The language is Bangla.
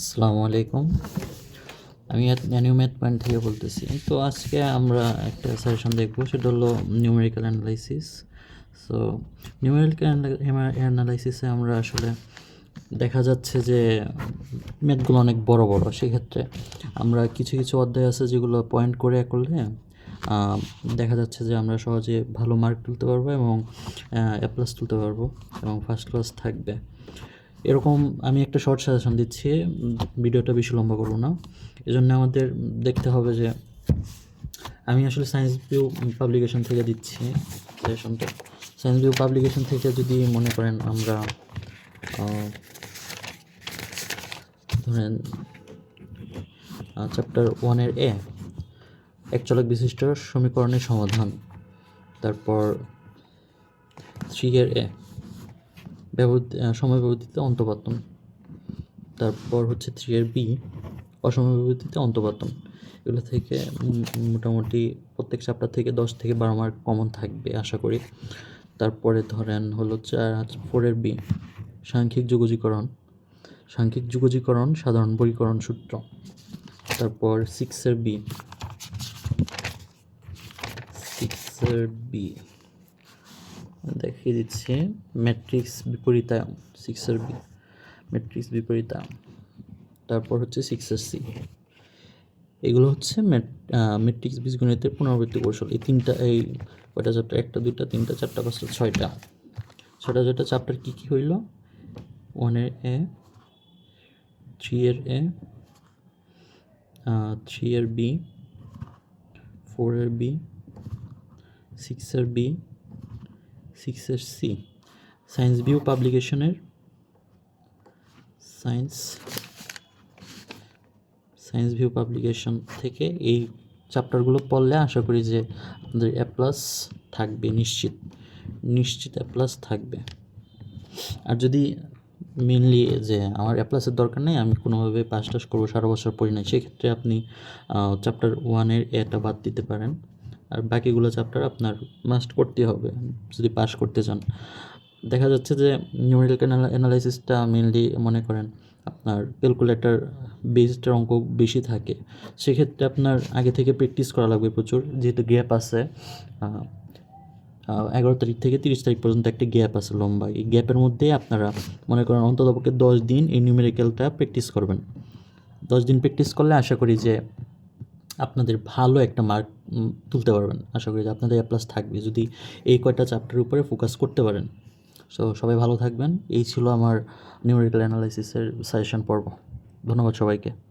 আসসালামু আলাইকুম। আমি ন্যানিউ ম্যাথ পয়েন্ট থেকে বলতেছি। তো আজকে আমরা একটা সাজেশন দেখব, সেটা হলো নিউমেরিক্যাল অ্যানালাইসিস সো নিউমেরিক্যাল অ্যানালাইসিসে আমরা আসলে দেখা যাচ্ছে যে ম্যাথগুলো অনেক বড় বড়। সেক্ষেত্রে আমরা কিছু কিছু অধ্যায় আছে যেগুলো পয়েন্ট করে করলে দেখা যাচ্ছে যে আমরা সহজে ভালো মার্ক তুলতে পারব এবং অ্যাপ্লাস তুলতে পারব এবং ফার্স্ট ক্লাস থাকবে। এরকম আমি একটা শর্ট সাজেশন দিচ্ছি ভিডিওটা বেশি লম্বা করব না। এজন্য আমাদের দেখতে হবে যে, আমি আসলে সায়েন্স ভিউ পাবলিকেশন থেকে দিচ্ছি সাজেশনটা সায়েন্স ভিউ পাবলিকেশন থেকে যদি মনে করেন আমরা ধরেন চ্যাপ্টার ওয়ানের এ, এক চলক বিশিষ্ট সমীকরণের সমাধান, তারপর থ্রি এর এ ব্যবহৃত সময় ব্যবহৃত অন্তপাতন তারপর হচ্ছে থ্রি এর বি অসময় ব্যবহৃত অন্তপাতন এগুলো থেকে মোটামুটি প্রত্যেক চ্যাপ্টার থেকে দশ থেকে বারো মার্ক কমন থাকবে, আশা করি। তারপরে ধরেন হলো চার ফোরের বি সাংখ্যিক যুগজীকরণ। সাংখ্যিক যুগজীকরণ সাধারণ বর্গীকরণ সূত্র। তারপর সিক্সের বি সিক্সের বি দেখিয়ে দিচ্ছি। ম্যাট্রিক্স বিপরীতায়ন সিক্সের বি, ম্যাট্রিক্স বিপরীতায়ন তারপর হচ্ছে সিক্সের সি। এগুলো হচ্ছে ম্যাট্রিক্স বীজগণিতের পুনরাবৃত্তি কৌশল। এই তিনটা, এই কয়টা চ্যাপ্টার একটা, দুইটা, তিনটা, চারটা, পাঁচটা, ছয়টা। ছয়টা ছয়টা চ্যাপ্টার কী কী হইল? ওয়ানের এ থ্রি এর এ থ্রি এর বি ফোর এর বি সিক্সের বি সিক্সের সি। সায়েন্স ভিউ পাবলিকেশনের সায়েন্স সায়েন্স ভিউ পাবলিকেশন থেকে এই চ্যাপ্টারগুলো পড়লে আশা করি যে আপনাদের এ প্লাস থাকবে, নিশ্চিত। নিশ্চিত এ প্লাস থাকবে। আর যদি মেনলি যে আমার এ প্লাসের দরকার নেই, আমি কোনোভাবে পাস টাস করব, সারা বছর পড়ি নাই, সেক্ষেত্রে আপনি চ্যাপ্টার ওয়ানের এটা বাদ দিতে পারেন। আর বাকিগুলো চ্যাপ্টার আপনার মাস্ট করতে হবে, যদি পাস করতে চান। দেখা যাচ্ছে যে নিউমেরিক্যাল অ্যানালাইসিসটা মেনলি মনে করেন আপনার ক্যালকুলেটর বেসডের অঙ্ক বেশি থাকে, সেক্ষেত্রে আপনার আগে থেকে প্র্যাকটিস করা লাগবে প্রচুর, যেহেতু গ্যাপ আছে এগারো তারিখ থেকে তিরিশ তারিখ পর্যন্ত একটা গ্যাপ আছে লম্বা, এই গ্যাপের মধ্যে আপনারা মনে করেন অন্ততপক্ষে দশ দিন এই নিউমেরিক্যালটা প্র্যাকটিস করবেন। দশ দিন প্র্যাকটিস করলে আশা করি যে আপনাদের ভালো একটা মার্ক তুলতে পারবেন। আশা করি যে আপনাদের এ প্লাস থাকবে। যদি এই কয়টা চ্যাপ্টারের উপরে ফোকাস করতে পারেন সো সবাই ভালো থাকবেন। এই ছিল আমার নিউমেরিক্যাল অ্যানালাইসিসের সাজেশন পর্ব। ধন্যবাদ সবাইকে।